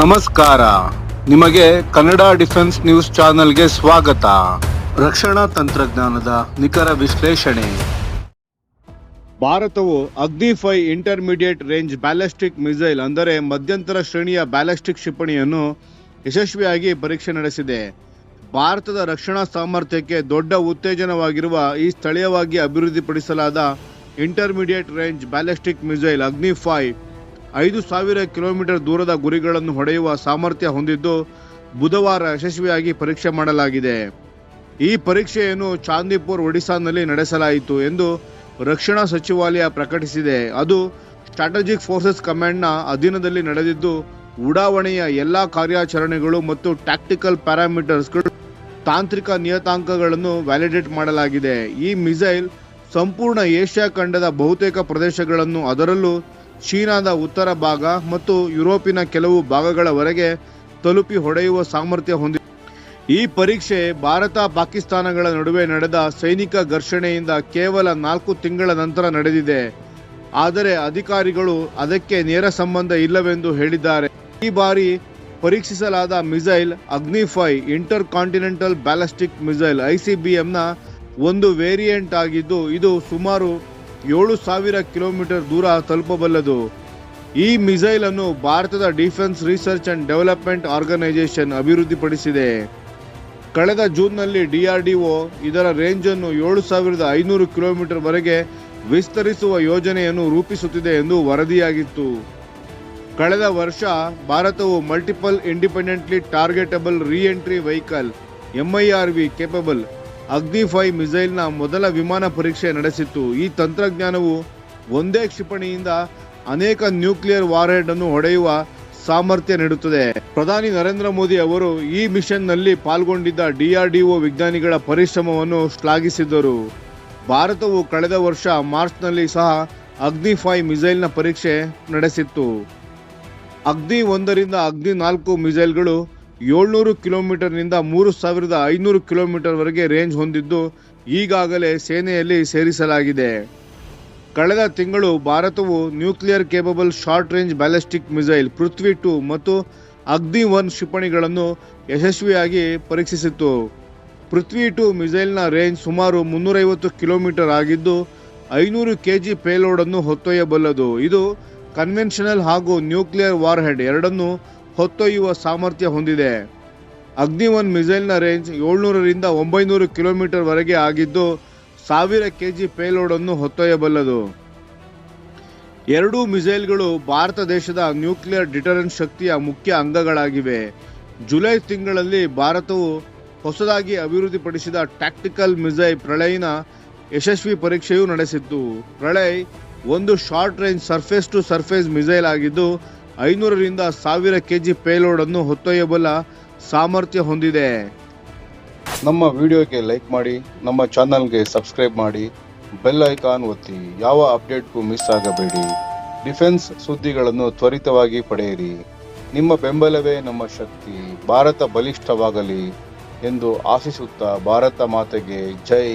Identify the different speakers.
Speaker 1: ನಮಸ್ಕಾರ. ನಿಮಗೆ Kannada defence news ಚಾನೆಲ್ಗೆ ಸ್ವಾಗತ. ರಕ್ಷಣಾ ತಂತ್ರಜ್ಞಾನದ ನಿಖರ ವಿಶ್ಲೇಷಣೆ. ಭಾರತವು Agni five intermediate range ballistic missile ಅಂದರೆ ಮಧ್ಯಂತರ ಶ್ರೇಣಿಯ ಬ್ಯಾಲಿಸ್ಟಿಕ್ ಕ್ಷಿಪಣಿಯನ್ನು ಯಶಸ್ವಿಯಾಗಿ ಪರೀಕ್ಷೆ ನಡೆಸಿದೆ. ಭಾರತದ ರಕ್ಷಣಾ ಸಾಮರ್ಥ್ಯಕ್ಕೆ ದೊಡ್ಡ ಉತ್ತೇಜನವಾಗಿರುವ ಈ ಸ್ಥಳೀಯವಾಗಿ ಅಭಿವೃದ್ಧಿಪಡಿಸಲಾದ intermediate range ballistic missile Agni five ಐದು ಸಾವಿರ ಕಿಲೋಮೀಟರ್ ದೂರದ ಗುರಿಗಳನ್ನು ಹೊಡೆಯುವ ಸಾಮರ್ಥ್ಯ ಹೊಂದಿದ್ದು ಬುಧವಾರ ಯಶಸ್ವಿಯಾಗಿ ಪರೀಕ್ಷೆ ಮಾಡಲಾಗಿದೆ. ಈ ಪರೀಕ್ಷೆಯನ್ನು ಚಾಂದಿಪುರ್ ಒಡಿಶಾನಲ್ಲಿ ನಡೆಸಲಾಯಿತು ಎಂದು ರಕ್ಷಣಾ ಸಚಿವಾಲಯ ಪ್ರಕಟಿಸಿದೆ. ಅದು ಸ್ಟ್ರಾಟಜಿಕ್ ಫೋರ್ಸಸ್ ಕಮಾಂಡ್ನ ಅಧೀನದಲ್ಲಿ ನಡೆದಿದ್ದು, ಉಡಾವಣೆಯ ಎಲ್ಲಾ ಕಾರ್ಯಾಚರಣೆಗಳು ಮತ್ತು ಟ್ಯಾಕ್ಟಿಕಲ್ ಪ್ಯಾರಾಮೀಟರ್ಸ್ಗಳು ತಾಂತ್ರಿಕ ನಿಯತಾಂಕಗಳನ್ನು ವ್ಯಾಲಿಡೇಟ್ ಮಾಡಲಾಗಿದೆ. ಈ ಮಿಸೈಲ್ ಸಂಪೂರ್ಣ ಏಷ್ಯಾ ಖಂಡದ ಬಹುತೇಕ ಪ್ರದೇಶಗಳನ್ನು ಅದರಲ್ಲೂ ಚೀನಾದ ಉತ್ತರ ಭಾಗ ಮತ್ತು ಯುರೋಪಿನ ಕೆಲವು ಭಾಗಗಳವರೆಗೆ ತಲುಪಿ ಹೊಡೆಯುವ ಸಾಮರ್ಥ್ಯ ಹೊಂದಿದೆ ಈ ಪರೀಕ್ಷೆ ಭಾರತ ಪಾಕಿಸ್ತಾನಗಳ ನಡುವೆ ನಡೆದ ಸೈನಿಕ ಘರ್ಷಣೆಯಿಂದ ಕೇವಲ ನಾಲ್ಕು ತಿಂಗಳ ನಂತರ ನಡೆದಿದೆ. ಆದರೆ ಅಧಿಕಾರಿಗಳು ಅದಕ್ಕೆ ನೇರ ಸಂಬಂಧ ಇಲ್ಲವೆಂದು ಹೇಳಿದ್ದಾರೆ. ಈ ಬಾರಿ ಪರೀಕ್ಷಿಸಲಾದ missile Agni five intercontinental ballistic missile ಐಸಿಬಿಎಂನ ಒಂದು ವೇರಿಯಂಟ್ ಆಗಿದ್ದು, ಇದು ಸುಮಾರು ಏಳು ಸಾವಿರ ಕಿಲೋಮೀಟರ್ ದೂರ ತಲುಪಬಲ್ಲದು. ಈ ಮಿಸೈಲ್ ಅನ್ನು ಭಾರತದ defence research and development organisation ಅಭಿವೃದ್ಧಿಪಡಿಸಿದೆ. ಕಳೆದ ಜೂನ್ನಲ್ಲಿ ಡಿಆರ್ಡಿಒ ಇದರ ರೇಂಜ್ ಅನ್ನು ಏಳು ಸಾವಿರದ ಐನೂರು ಕಿಲೋಮೀಟರ್ ವರೆಗೆ ವಿಸ್ತರಿಸುವ ಯೋಜನೆಯನ್ನು ರೂಪಿಸುತ್ತಿದೆ ಎಂದು ವರದಿಯಾಗಿತ್ತು. ಕಳೆದ ವರ್ಷ ಭಾರತವು multiple independently targetable entry vehicle MIRV capable Agni five ಮಿಸೈಲ್ನ ಮೊದಲ ವಿಮಾನ ಪರೀಕ್ಷೆ ನಡೆಸಿತ್ತು. ಈ ತಂತ್ರಜ್ಞಾನವು ಒಂದೇ ಕ್ಷಿಪಣಿಯಿಂದ ಅನೇಕ ನ್ಯೂಕ್ಲಿಯರ್ ವಾರ್ಹೆಡ್ ಅನ್ನು ಹೊಡೆಯುವ ಸಾಮರ್ಥ್ಯ ನೀಡುತ್ತದೆ. ಪ್ರಧಾನಿ ನರೇಂದ್ರ ಮೋದಿ ಅವರು ಈ ಮಿಷನ್ನಲ್ಲಿ ಪಾಲ್ಗೊಂಡಿದ್ದ ಡಿಆರ್ಡಿಒ ವಿಜ್ಞಾನಿಗಳ ಪರಿಶ್ರಮವನ್ನು ಶ್ಲಾಘಿಸಿದ್ದರು. ಭಾರತವು ಕಳೆದ ವರ್ಷ ಮಾರ್ಚ್ನಲ್ಲಿ ಸಹ ಅಗ್ನಿ ಫೈ ಮಿಸೈಲ್ನ ಪರೀಕ್ಷೆ ನಡೆಸಿತ್ತು. ಅಗ್ನಿ ಒಂದರಿಂದ ಅಗ್ನಿ ನಾಲ್ಕು ಮಿಸೈಲ್ಗಳು ಏಳ್ನೂರು ಕಿಲೋಮೀಟರ್ನಿಂದ ಮೂರು ಸಾವಿರದ ಐನೂರು ಕಿಲೋಮೀಟರ್ವರೆಗೆ ರೇಂಜ್ ಹೊಂದಿದ್ದು ಈಗಾಗಲೇ ಸೇನೆಯಲ್ಲಿ ಸೇರಿಸಲಾಗಿದೆ. ಕಳೆದ ತಿಂಗಳು ಭಾರತವು nuclear capable short range ballistic missile Prithvi two ಮತ್ತು ಅಗ್ನಿ ಒನ್ ಕ್ಷಿಪಣಿಗಳನ್ನು ಯಶಸ್ವಿಯಾಗಿ ಪರೀಕ್ಷಿಸಿತು ಪೃಥ್ವಿ ಟು ಮಿಸೈಲ್ನ ರೇಂಜ್ ಸುಮಾರು ಮುನ್ನೂರೈವತ್ತು ಕಿಲೋಮೀಟರ್ ಆಗಿದ್ದು ಐನೂರು ಕೆ ಜಿ ಪೇಲೋಡನ್ನು ಹೊತ್ತೊಯ್ಯಬಲ್ಲದು. ಇದು ಕನ್ವೆನ್ಷನಲ್ ಹಾಗೂ ನ್ಯೂಕ್ಲಿಯರ್ ವಾರ್ಹೆಡ್ ಎರಡನ್ನೂ ಹೊತ್ತೊಯ್ಯುವ ಸಾಮರ್ಥ್ಯ ಹೊಂದಿದೆ. ಅಗ್ನಿ ಒನ್ ಮಿಸೈಲ್ನ ರೇಂಜ್ ಏಳ್ನೂರರಿಂದ ಒಂಬೈನೂರು ಕಿಲೋಮೀಟರ್ ವರೆಗೆ ಆಗಿದ್ದು, ಸಾವಿರ ಕೆಜಿ ಪೇಲೋಡ್ ಅನ್ನು ಹೊತ್ತೊಯ್ಯಬಲ್ಲದು. ಎರಡೂ ಮಿಸೈಲ್ಗಳು ಭಾರತ ದೇಶದ ನ್ಯೂಕ್ಲಿಯರ್ ಡಿಟರೆನ್ಸ್ ಶಕ್ತಿಯ ಮುಖ್ಯ ಅಂಗಗಳಾಗಿವೆ. ಜುಲೈ ತಿಂಗಳಲ್ಲಿ ಭಾರತವು ಹೊಸದಾಗಿ ಅಭಿವೃದ್ಧಿಪಡಿಸಿದ ಟ್ಯಾಕ್ಟಿಕಲ್ ಮಿಸೈಲ್ ಪ್ರಳಯ್ನ ಯಶಸ್ವಿ ಪರೀಕ್ಷೆಯೂ ನಡೆಸಿತ್ತು. ಪ್ರಳಯ್ ಒಂದು short range surface to surface missile ಆಗಿದ್ದು ಐನೂರರಿಂದ ಸಾವಿರ ಕೆಜಿ ಪೇಲೋಡ್ ಅನ್ನು ಹೊತ್ತೊಯ್ಯಬಲ್ಲ ಸಾಮರ್ಥ್ಯ ಹೊಂದಿದೆ. ನಮ್ಮ ವಿಡಿಯೋಗೆ ಲೈಕ್ ಮಾಡಿ, ನಮ್ಮ ಚಾನಲ್ಗೆ ಸಬ್ಸ್ಕ್ರೈಬ್ ಮಾಡಿ, ಬೆಲ್ ಐಕಾನ್ ಒತ್ತಿ, ಯಾವ ಅಪ್ಡೇಟ್ಗೂ ಮಿಸ್ ಆಗಬೇಡಿ. ಡಿಫೆನ್ಸ್ ಸುದ್ದಿಗಳನ್ನು ತ್ವರಿತವಾಗಿ ಪಡೆಯಿರಿ. ನಿಮ್ಮ ಬೆಂಬಲವೇ ನಮ್ಮ ಶಕ್ತಿ. ಭಾರತ ಬಲಿಷ್ಠವಾಗಲಿ ಎಂದು ಆಶಿಸುತ್ತಾ ಭಾರತ ಮಾತೆಗೆ ಜೈ.